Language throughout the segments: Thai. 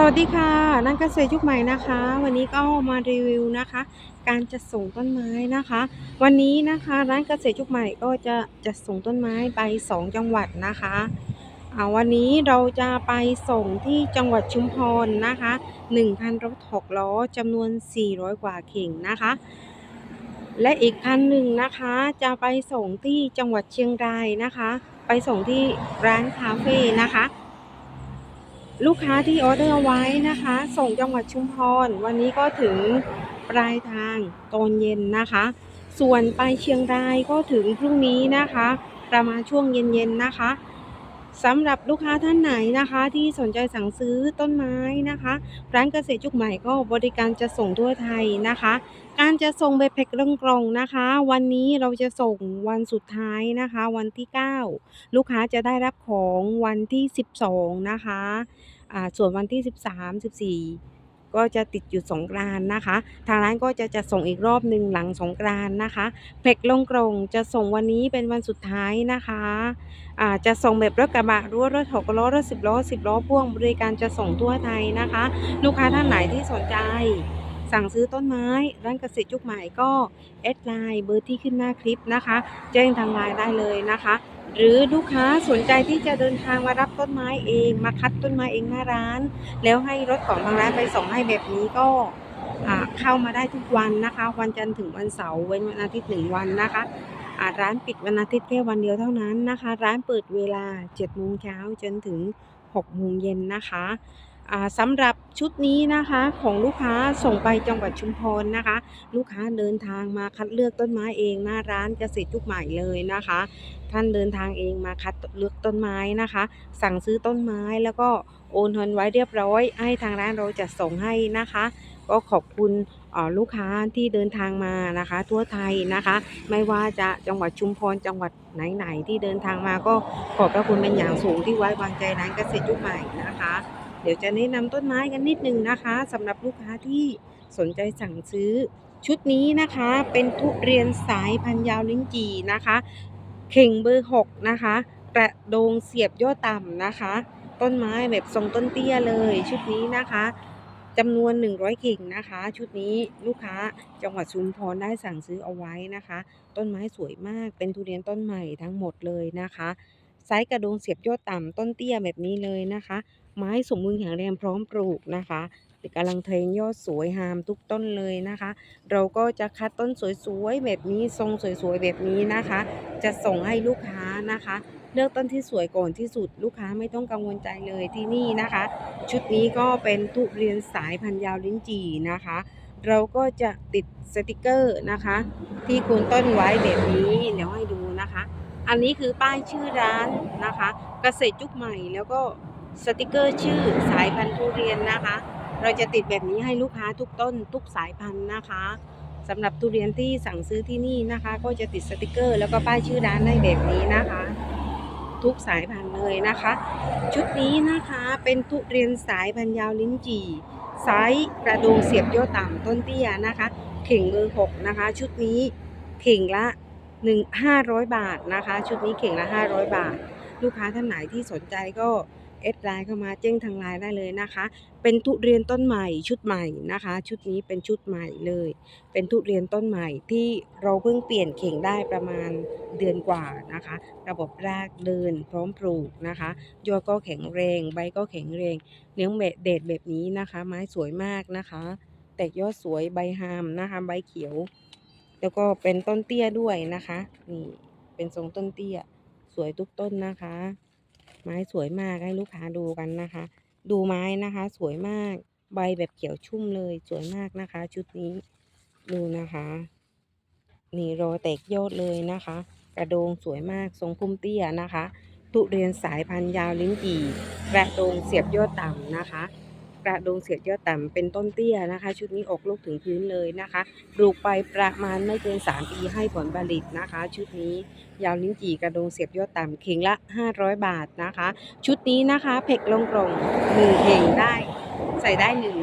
สวัสดีค่ะนักเกษตรยุคใหม่นะคะ วันนี้ก็มารีวิวนะคะ การจัดส่งต้นไม้นะคะ วันนี้นะคะร้านเกษตรยุคใหม่ก็จะจัดส่งต้นไม้ไป 2 จังหวัดนะคะวันนี้เราจะไปส่งที่จังหวัดชุมพรนะคะ1,000รถหกล้อจำนวน 400 กว่าเข่งนะคะ และอีกคันหนึ่งนะคะจะไปส่งที่จังหวัดเชียงรายนะคะ ไปส่งที่ร้านคาเฟ่นะคะ ลูกค้าที่ออเดอร์ไว้นะคะ ส่งจังหวัดชุมพร วันนี้ก็ถึงปลายทางตอนเย็นนะคะ ส่วนไปเชียงรายก็ถึงพรุ่งนี้นะคะ ประมาณช่วงเย็นๆนะคะสำหรับลูกค้าท่านไหนนะคะ ที่สนใจสั่งซื้อต้นไม้นะคะ ร้านเกษตรจุกใหม่ก็บริการจะส่งทั่วไทยนะคะ การจะส่งแบบแพ็คเรื่องกล่องนะคะ วันนี้เราจะส่งวันสุดท้ายนะคะ วันที่ 9 ลูกค้าจะได้รับของวันที่ 12 นะคะส่วนวันที่ 13 14 ก็จะติดอยู่สงกรานนะคะ ทางร้านก็จะจัดส่งอีกรอบหนึ่งหลังสงกรานนะคะแพ็คลงกล่องจะส่งวันนี้เป็นวันสุดท้ายนะคะอาจะส่งแบบรถกระบะรั้วรถหกล้อรถสิบล้อสิบล้อพ่วงบริการจะส่งทั่วไทยนะคะ ลูกค้าท่านไหนที่สนใจ สั่งซื้อต้นไม้ร้านเกษตรยุคใหม่ก็แอดไลน์เบอร์ที่ขึ้นหน้าคลิปนะคะ แจ้งทางไลน์ได้เลยนะคะ หรือลูกค้าสนใจที่จะเดินทางมารับต้นไม้เอง มาคัดต้นไม้เองหน้าร้าน แล้วให้รถของทางร้านไปส่งให้แบบนี้ก็เข้ามาได้ทุกวันนะคะ วันจันทร์ถึงวันเสาร์เว้นวันอาทิตย์หนึ่งวันนะคะร้านปิดวันอาทิตย์แค่วันเดียวเท่านั้นนะคะ ร้านเปิดเวลา7โมงเช้าจนถึง6โมงเย็นนะคะ สำหรับชุดนี้นะคะของลูกค้าส่งไปจังหวัดชุมพรนะคะ ลูกค้าเดินทางมาคัดเลือกต้นไม้เองหน้าร้านเกษตรทุกใหม่เลยนะคะ ท่านเดินทางเองมาคัดเลือกต้นไม้นะคะ สั่งซื้อต้นไม้แล้วก็โอนเงินไว้เรียบร้อย ให้ทางร้านเราจะส่งให้นะคะ ก็ขอบคุณลูกค้าที่เดินทางมานะคะ ทั่วไทยนะคะ ไม่ว่าจะจังหวัดชุมพรจังหวัดไหนๆที่เดินทางมาก็ขอบพระคุณเป็นอย่างสูงที่ไว้วางใจร้านเกษตรทุกใหม่นะคะ เดี๋ยวจะแนะนำต้นไม้กันนิดนึงนะคะสำหรับลูกค้าที่สนใจสั่งซื้อ ชุดนี้นะคะเป็นทุเรียนสายพันยาวลิ้นจีนะคะ เข่งเบอร์ 6 นะคะ กระโดงเสียบยอดต่ำนะคะ ต้นไม้แบบทรงต้นเตี้ยเลย ชุดนี้นะคะจำนวน 100เข่งนะคะ ชุดนี้ลูกค้าจังหวัดชุมพรได้สั่งซื้อเอาไว้นะคะ ต้นไม้สวยมากเป็นทุเรียนต้นใหม่ทั้งหมดเลยนะคะไซส์กระโดงเสียบยอดต่ำต้นเตี้ยแบบนี้เลยนะคะ ไม้สมบูรณ์แข็งแรงพร้อมปลูกนะคะกำลังเทรนยอดสวยงามทุกต้นเลยนะคะ เราก็จะคัดต้นสวยๆแบบนี้ทรงสวยๆแบบนี้นะคะ จะส่งให้ลูกค้านะคะ เลือกต้นที่สวยก่อนที่สุดลูกค้าไม่ต้องกังวลใจเลยที่นี่นะคะ ชุดนี้ก็เป็นทุเรียนสายพันธุ์ยาวลิ้นจี่นะคะ เราก็จะติดสติกเกอร์นะคะ ที่คุณต้นไว้แบบนี้เดี๋ยวให้ดูนะคะ อันนี้คือป้ายชื่อร้านนะคะ เกษตรยุคใหม่แล้วก็ สติกเกอร์ชื่อสายพันธุ์ทุเรียนนะคะ เราจะติดแบบนี้ให้ลูกค้าทุกต้นทุกสายพันธุ์นะคะสำหรับทุเรียนที่สั่งซื้อที่นี่นะคะ ก็จะติดสติกเกอร์ แล้วก็ป้ายชื่อร้านให้แบบนี้นะคะ ทุกสายพันธุ์เลยนะคะ ชุดนี้นะคะเป็นทุเรียนสายพันธุ์ยาวลิ้นจี่ไซส์กระโดงเสียบยอดต่ำต้นเตี้ยนะคะ เข่งเบอหกนะคะ ชุดนี้เข่งละหนึ่งห้าร้อยบาทนะคะ ชุดนี้เข่งละห้าร้อยบาท ลูกค้าท่านไหนที่สนใจก็ เอดไลน์เข้ามาแจ้งทางไลน์ได้เลยนะคะ เป็นทุเรียนต้นใหม่ชุดใหม่นะคะ ชุดนี้เป็นชุดใหม่เลย เป็นทุเรียนต้นใหม่ที่เราเพิ่งเปลี่ยนเข่งได้ประมาณเดือนกว่านะคะ ระบบรากเดินพร้อมปลูกนะคะยอดก็แข็งแรง ใบก็แข็งแรงเลี้ยงเด็ดแบบนี้นะคะ ไม้สวยมากนะคะ แตกยอดสวยใบหามนะคะใบเขียว แล้วก็เป็นต้นเตี้ยด้วยนะคะนี่เป็นทรงต้นเตี้ยสวยทุกต้นนะคะ ไม้สวยมากให้ลูกค้าดูกันนะคะ ดูไม้นะคะ สวยมาก ใบแบบเขียวชุ่มเลยสวยมากนะคะ ชุดนี้ดูนะคะ นี่โรเตกยอดเลยนะคะ กระโดงสวยมากทรงพุ่มเตี้ยนะคะทุเรียนสายพันธุ์ยาวลิ้นจี่กระโดงเสียบยอดต่ำนะคะ ระโดงเสียบยอดต่ำเป็นต้นเตี้ยนะคะ ชุดนี้อกลูกถึงพื้นเลยนะคะปลูกไปประมาณไม่เกิน 3 ปีให้ผลผลิตนะคะ ชุดนี้ยาวลิ้นจี่กระโดงเสียบยอดต่ำเข่งละ 500 บาทนะคะ ชุดนี้นะคะเผ็กลงกล่องหนึ่งเข่งได้ ใส่ได้หนึ่ง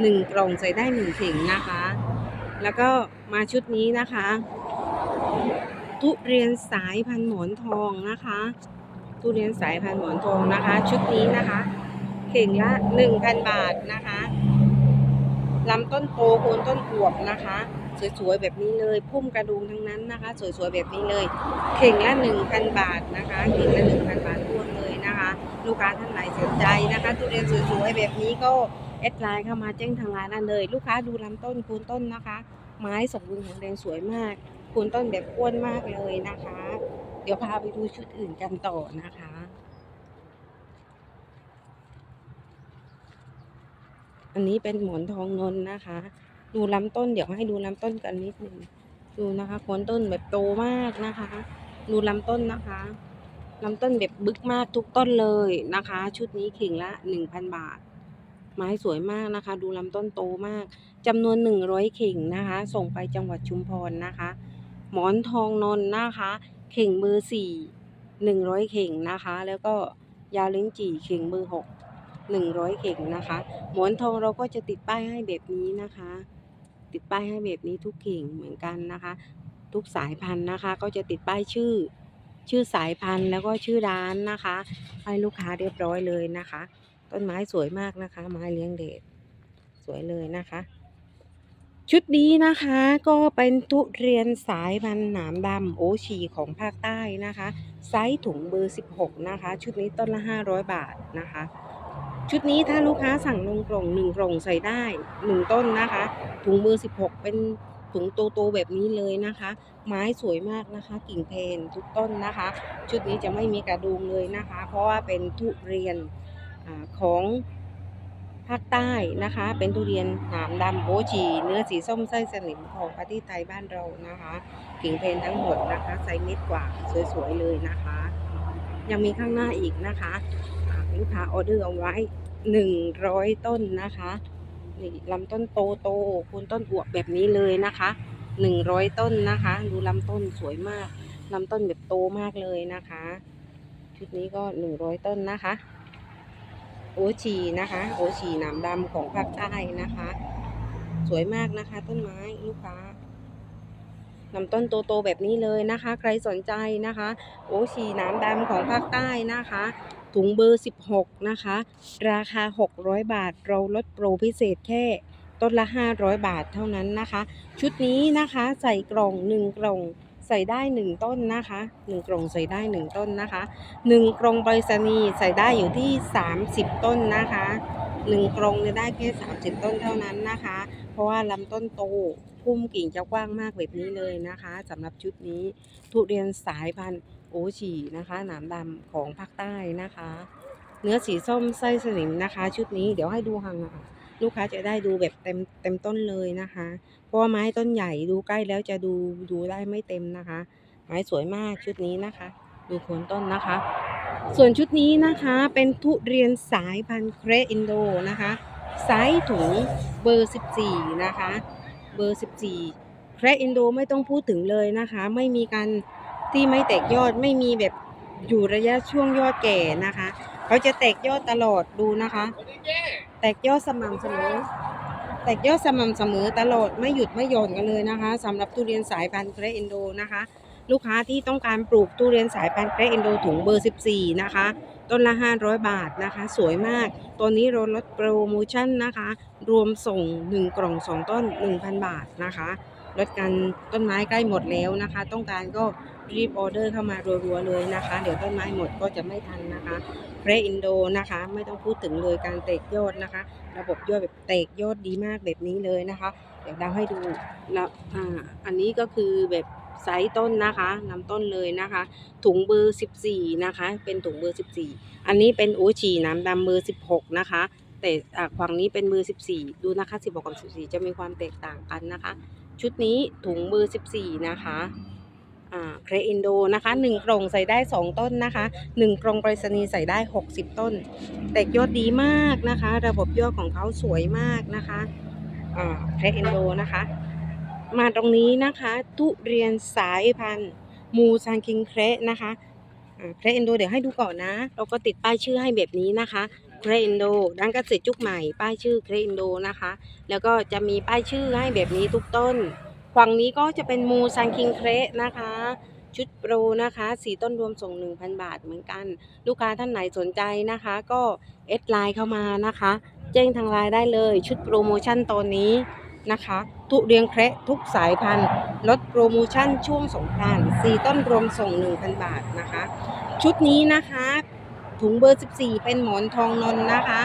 หนึ่งกล่องใส่ได้หนึ่งเข่งนะคะ แล้วก็มาชุดนี้นะคะ ทุเรียนสายพันธุ์หมอนทองนะคะ ทุเรียนสายพันธุ์หมอนทองนะคะ ชุดนี้นะคะ เข่งละ 1,000 บาทนะคะลำต้นโตโคนต้นอวบนะคะ สวยๆแบบนี้เลยพุ่มกระดุมทั้งนั้นนะคะ สวยๆแบบนี้เลย เข่งละ1,000 บาทนะคะเข่งละ1,000 บาทรวเลยนะคะ ลูกค้าท่านไหนสนใจนะคะทุเรียนสวยๆแบบนี้ก็แอดไลน์เข้ามาแจ้งทางร้านได้เลย ลูกค้าดูลำต้นคูนต้นนะคะ ไม้สมบูรณ์แข็งแรงสวยมากคูนต้นแบบอ้วนมากเลยนะคะ เดี๋ยวพาไปดูชุดอื่นกันต่อนะคะ อันนี้เป็นหมอนทองนนนะคะ ดูลำต้นเดี๋ยวให้ดูลำต้นกันนิดนึงดูนะคะโคนต้นแบบโตมากนะคะ ดูลำต้นนะคะลำต้นแบบบึกมากทุกต้นเลยนะคะ ชุดนี้ขิงละหนึ่งพันบาท ไม้สวยมากนะคะ ดูลำต้นโตมากจำนวนหนึ่งร้อยเข่งนะคะ ส่งไปจังหวัดชุมพรนะคะ หมอนทองนนนะคะเข่งเบอร์สี่หนึ่งร้อยเข่งนะคะ แล้วก็ยาลิ้นจี่เข่งเบอร์หก หนึ่งร้อยเข่งนะคะ หมอนทองเราก็จะติดป้ายให้แบบนี้นะคะ ติดป้ายให้แบบนี้ทุกเข่งเหมือนกันนะคะ ทุกสายพันธุ์นะคะ ก็จะติดป้ายชื่อ ชื่อสายพันธุ์แล้วก็ชื่อร้านนะคะ ให้ลูกค้าเรียบร้อยเลยนะคะ ต้นไม้สวยมากนะคะ ไม้เลี้ยงเดชสวยเลยนะคะ ชุดนี้นะคะก็เป็นทุเรียนสายพันธุ์หนามดำโอชีของภาคใต้นะคะไซส์ถุงเบอร์ 16 นะคะ ชุดนี้ต้นละ 500 บาทนะคะ ชุดนี้ถ้าลูกค้าสั่งลงกล่องหนึ่งกล่องใส่ได้หนึ่งต้นนะคะ ถุงเบอร์16 เป็นถุงโตๆแบบนี้เลยนะคะ ไม้สวยมากนะคะ กิ่งเพนทุกต้นนะคะ ชุดนี้จะไม่มีกระดุมเลยนะคะ เพราะว่าเป็นทุเรียนอของภาคใต้นะคะ เป็นทุเรียนหนามดำโบชีเนื้อสีส้มไส้สนิมของประเทศไทยบ้านเรานะคะ กิ่งเพนทั้งหมดนะคะไซส์เม็ดกว่าสวยๆเลยนะคะ ยังมีข้างหน้าอีกนะคะ ลูกค้าออเดอร์เอาไว้100ต้นนะคะนี่ลำต้นโตโตๆโคนต้นอวบแบบนี้เลยนะคะ100ต้นนะคะ ดูลำต้นสวยมากลำต้นแบบโตมากเลยนะคะชุดนี้ก็100ต้นนะคะ โอชีนะคะ โอชีหนามดำของภาคใต้นะคะ สวยมากนะคะ ต้นไม้ลูกค้าลำต้นโตๆแบบนี้เลยนะคะ ใครสนใจนะคะ โอชีหนามดำของภาคใต้นะคะ ถุงเบอร์ 16 นะคะ ราคา 600 บาท เราลดโปรพิเศษแค่ต้นละ 500 บาทเท่านั้นนะคะ ชุดนี้นะคะใส่กล่อง 1 กล่องใส่ได้ 1 ต้นนะคะ 1 กล่องใส่ได้ 1 ต้นนะคะ 1 กล่องไปรษณีใส่ได้อยู่ที่ 30 ต้นนะคะ 1 กล่องเนี่ยได้แค่ 30 ต้นเท่านั้นนะคะ เพราะว่าลำต้นโตพุ่มกิ่งจะกว้างมากแบบนี้เลยนะคะสำหรับชุดนี้ทุเรียนสายพันธุ์ โอชีนะคะ หนามดำของภาคใต้นะคะ เนื้อสีส้มไส้สนิมนะคะ ชุดนี้เดี๋ยวให้ดูห่างลูกค้าจะได้ดูแบบเต็มเต็มต้นเลยนะคะ เพราะว่าไม้ต้นใหญ่ดูใกล้แล้วจะดูดูได้ไม่เต็มนะคะ ไม้สวยมากชุดนี้นะคะ ดูโคนต้นนะคะ ส่วนชุดนี้นะคะเป็นทุเรียนสายพันธุ์เครอินโดนะคะไซส์ถุงเบอร์ 14 นะคะ เบอร์ 14 แครอินโดไม่ต้องพูดถึงเลยนะคะ ไม่มีการ ที่ไม่แตกยอดไม่มีแบบอยู่ระยะช่วงยอดแก่นะคะ เขาจะแตกยอดตลอดดูนะคะ แตกยอดสม่ำเสมอ แตกยอดสม่ำเสมอตลอดไม่หยุดไม่หย่อนกันเลยนะคะสำหรับทุเรียนสายพันธุ์เกรอินโดนะคะ ลูกค้าที่ต้องการปลูกทุเรียนสายพันธุ์เกรอินโดถุงเบอร์ 14 นะคะต้นละ 500 บาทนะคะ สวยมาก ตัวนี้เราลดโปรโมชั่นนะคะ รวมส่ง 1 กล่อง 2 ต้น 1,000 บาทนะคะ ลดกันต้นไม้ใกล้หมดแล้วนะคะ ต้องการก็รีบออเดอร์เข้ามารัวๆเลยนะคะ เดี๋ยวต้นไม้หมดก็จะไม่ทันนะคะเรอินโดนะคะ ไม่ต้องพูดถึงเลยการเตกยอดนะคะ ระบบยอดแบบเตกยอดดีมากแบบนี้เลยนะคะ เดี๋ยวดาวให้ดูแล้วอ่าอันนี้ก็คือแบบไซส์ต้นนะคะนำต้นเลยนะคะ ถุงเบอร์ 14 นะคะ เป็นถุงเบอร์ 14 อันนี้เป็นโอชีน้ำดำเบอร์ 16 นะคะ แต่ฝั่งนี้เป็นเบอร์ 14 ดูนะคะ 16 กับ 14 จะมีความแตกต่างกันนะคะ ชุดนี้ถุงเบอ14 นะคะเครอินโดนะคะ1กล่องใส่ได้ 2 ต้นนะคะ1กล่องไปรษณีย์ใส่ได้ 60 ต้น แตกยอดดีมากนะคะ ระบบยอดของเขาสวยมากนะคะเครอินโดนะคะ มาตรงนี้นะคะทุเรียนสายพันธุ์มูซังคิงเครนะคะเครอินโดเดี๋ยวให้ดูก่อนนะ เราก็ติดป้ายชื่อให้แบบนี้นะคะ เครนโดด้านเกษตรจุกใหม่ ป้ายชื่อเครนโดนะคะ แล้วก็จะมีป้ายชื่อให้แบบนี้ทุกต้นฝั่งนี้ก็จะเป็นมูซังคิงเครนะคะ ชุดโปรนะคะสีต้นรวมส่ง 1,000 บาทเหมือนกัน ลูกค้าท่านไหนสนใจนะคะ ก็เอดไลน์เข้ามานะคะ แจ้งทางไลน์ได้เลย ชุดโปรโมชั่นตอนนี้นะคะทุเรียนแครทุกสายพันธุ์ลดโปรโมชั่นช่วงสงกรานต์4ต้นรวมส่ง 1,000 บาทนะคะ ชุดนี้นะคะ ถุงเบอร์ 14 เป็นหมอนทองนนนะคะ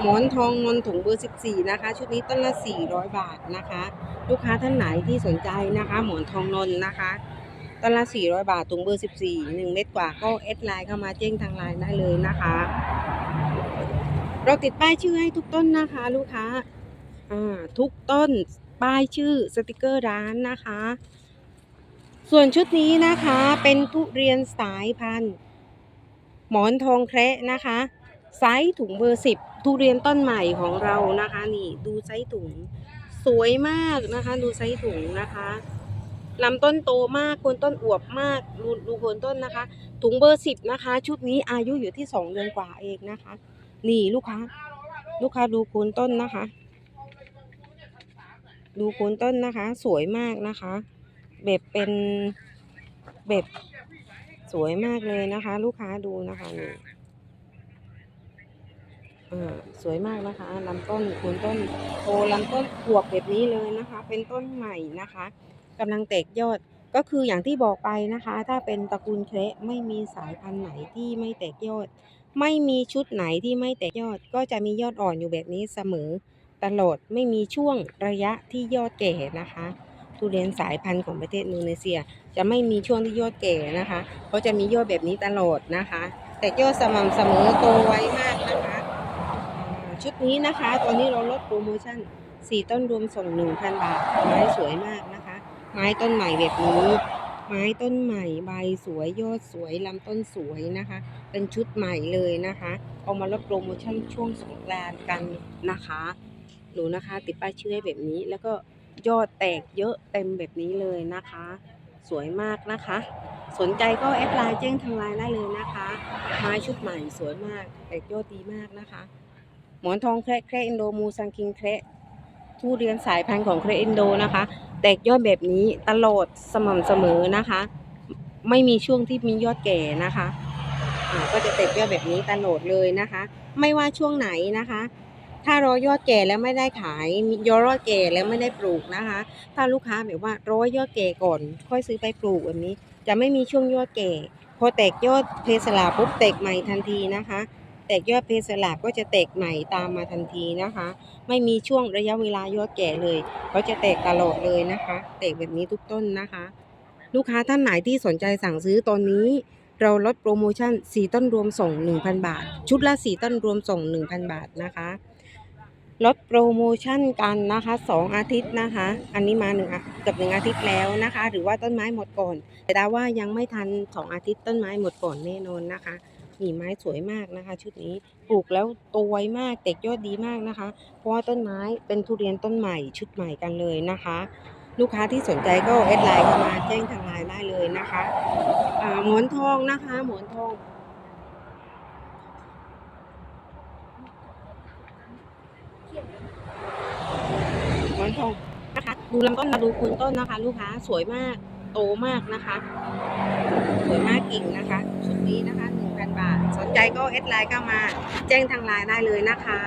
หมอนทองนนถุงเบอร์ 14 นะคะ ชุดนี้ต้นละ 400 บาทนะคะ ลูกค้าท่านไหนที่สนใจนะคะ หมอนทองนนนะคะต้นละ 400 บาทถุงเบอร์ 14 1 เม็ดกว่าก็เอดไลน์เข้ามาแจ้งทางไลน์ได้เลยนะคะ เราติดป้ายชื่อให้ทุกต้นนะคะ ลูกค้าอ่าทุกต้นป้ายชื่อสติกเกอร์ร้านนะคะ ส่วนชุดนี้นะคะเป็นทุเรียนสายพันธุ์ หมอนทองแคระนะคะไซส์ถุงเบอร์สิบทุเรียนต้นใหม่ของเรานะคะ นี่ดูไซส์ถุง สวยมากนะคะ ดูไซส์ถุงนะคะลำต้นโตมากโคนต้นอวบมากดูดูโคนต้นนะคะ ถุงเบอร์สิบนะคะ ชุดนี้อายุอยู่ที่สองเดือนกว่าเองนะคะ นี่ลูกค้า ลูกค้าดูโคนต้นนะคะ ดูโคนต้นนะคะ สวยมากนะคะ แบบเป็นแบบ สวยมากเลยนะคะ ลูกค้าดูนะคะนี่อ่าสวยมากนะคะลำต้นโคนต้นโตลำต้นขวบแบบนี้เลยนะคะ เป็นต้นใหม่นะคะกำลังแตกยอดก็คืออย่างที่บอกไปนะคะ ถ้าเป็นตระกูลเคระไม่มีสายพันธุ์ไหนที่ไม่แตกยอด ไม่มีชุดไหนที่ไม่แตกยอด ก็จะมียอดอ่อนอยู่แบบนี้เสมอตลอดไม่มีช่วงระยะที่ยอดแก่นะคะ ทุเรียนสายพันธุ์ของประเทศอินโดนีเซีย จะไม่มีช่วงที่ยอดแก่นะคะเขาจะมียอดแบบนี้ตลอดนะคะ แต่ยอดสม่ำเสมอโตไวมากนะคะชุดนี้นะคะ ตอนนี้เราลดโปรโมชั่น 4 ต้นรวมส่ง 1,000 บาท ไม้สวยมากนะคะ ไม้ต้นใหม่แบบนี้ ไม้ต้นใหม่ใบสวยยอดสวยลำต้นสวยนะคะ เป็นชุดใหม่เลยนะคะเอามาลดโปรโมชั่นช่วงสงกรานต์กันนะคะหนูนะคะ ติดป้ายชื่อให้แบบนี้แล้วก็ ยอดแตกเยอะเต็มแบบนี้เลยนะคะ สวยมากนะคะ สนใจก็แอดไลน์แจ้งทางไลน์ได้เลยนะคะไม้ชุดใหม่สวยมากแตกยอดดีมากนะคะ หมอนทองแคระแคระอินโดมูซังคิงแคระทุเรียนสายพันธุ์ของแคระอินโดนะคะ แตกยอดแบบนี้ตลอดสม่ำเสมอนะคะ ไม่มีช่วงที่มียอดแก่นะคะก็จะแตกยอดแบบนี้ตลอดเลยนะคะ ไม่ว่าช่วงไหนนะคะ ถ้ารอยอดแก่แล้วไม่ได้ขายมียอดแก่แล้วไม่ได้ปลูกนะคะ ถ้าลูกค้าแบบว่าร้อยยอดแก่ก่อน ค่อยซื้อไปปลูกแบบนี้ จะไม่มีช่วงยอดแก่ พอแตกยอดเพสลาปุ๊บแตกใหม่ทันทีนะคะ แตกยอดเพสลาก็จะแตกใหม่ตามมาทันทีนะคะ ไม่มีช่วงระยะเวลายอดแก่เลยเขาจะแตกตลอดเลยนะคะ แตกแบบนี้ทุกต้นนะคะ ลูกค้าท่านไหนที่สนใจสั่งซื้อตอนนี้เราลดโปรโมชั่น 4 ต้นรวมส่ง 1,000 บาท ชุดละ 4 ต้นรวมส่ง 1,000 บาทนะคะ ลดโปรโมชั่นกันนะคะ2อาทิตย์นะคะ อันนี้มาหนึ่งเกับหนึ่งอาทิตย์แล้วนะคะ หรือว่าต้นไม้หมดก่อน แต่ดาว่ายังไม่ทัน 2 อาทิตย์ต้นไม้หมดก่อนแน่นอนนะคะนี่ไม้สวยมากนะคะ ชุดนี้ปลูกแล้วโตไวมากแตกยอดดีมากนะคะ เพราะว่าต้นไม้เป็นทุเรียนต้นใหม่ชุดใหม่กันเลยนะคะ ลูกค้าที่สนใจก็แอดไลน์เข้ามาแจ้งทางไลน์ได้เลยนะคะหมอนทองนะคะ หมอนทอง หมอน ทองนะคะ ดูลำต้นมาดูโคนต้นนะคะ ลูกค้าสวยมากโตมากนะคะ สวยมากกิ่งนะคะชุดนี้นะคะ1,000บาท สนใจก็แอดไลน์เข้ามา แจ้งทางไลน์ได้เลยนะคะ